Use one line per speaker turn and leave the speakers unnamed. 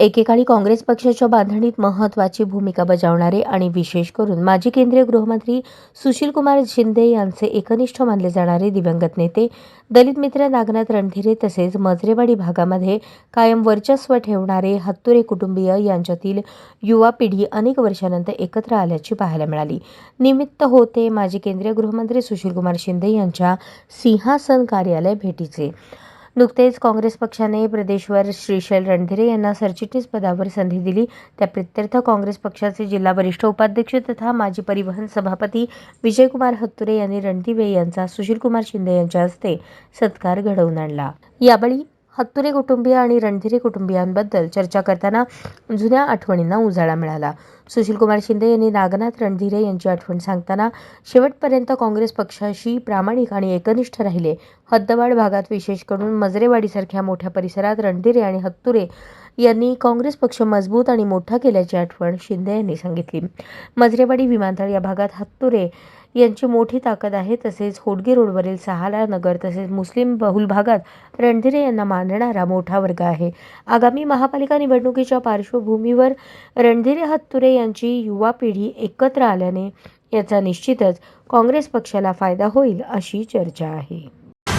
एकेकाळी काँग्रेस पक्षाच्या बांधणीत महत्त्वाची भूमिका बजावणारे आणि विशेष करून माजी केंद्रीय गृहमंत्री सुशीलकुमार शिंदे यांचे एकनिष्ठ मानले जाणारे दिवंगत नेते दलित मित्र नागनाथ रणधीरे तसेच मजरेवाडी भागामध्ये कायम वर्चस्व ठेवणारे हत्तुरे कुटुंबीय यांच्यातील युवा पिढी अनेक वर्षानंतर एकत्र आल्याची पाहायला मिळाली. निमित्त होते माजी केंद्रीय गृहमंत्री सुशीलकुमार शिंदे यांच्या सिंहासन कार्यालय भेटीचे. नुकतेच काँग्रेस पक्षाने प्रदेशवर श्रीशैल रणधीरे यांना सरचिटणीस पदावर संधी दिली. त्या प्रित्यर्थ काँग्रेस पक्षाचे जिल्हा वरिष्ठ उपाध्यक्ष तथा माजी परिवहन सभापती विजयकुमार हत्तुरे यांनी रणदिवे यांचा सुशीलकुमार शिंदे यांच्या हस्ते सत्कार घडवून आणला. यावेळी हत्तुरे कुटुंबीय आणि रणधीरे कुटुंबियांबद्दल चर्चा करताना जुन्या आठवणींना उजाळा मिळाला. सुशीलकुमार शिंदे यांनी नागनाथ रणधीरे यांची आठवण सांगताना शेवटपर्यंत काँग्रेस पक्षाशी प्रामाणिक आणि एकनिष्ठ राहिले. हद्दवाड भागात विशेष करून मजरेवाडीसारख्या मोठ्या परिसरात रणधीरे आणि हत्तुरे यांनी काँग्रेस पक्ष मजबूत आणि मोठा केल्याची आठवण शिंदे यांनी सांगितली. मजरेवाडी विमानतळ या भागात हत्तुरे यांची मोठी ताकद आहे तसेच होडगी रोडवरील सहाला नगर तसेच मुस्लिम बहुल भागात रणधीरे यांना मानणारा मोठा वर्ग आहे. आगामी महापालिका निवडणुकीच्या पार्श्वभूमीवर रणधीरे हत्तुरे यांची युवा पिढी एकत्र आल्याने याचा निश्चितच काँग्रेस पक्षाला फायदा होईल अशी चर्चा आहे.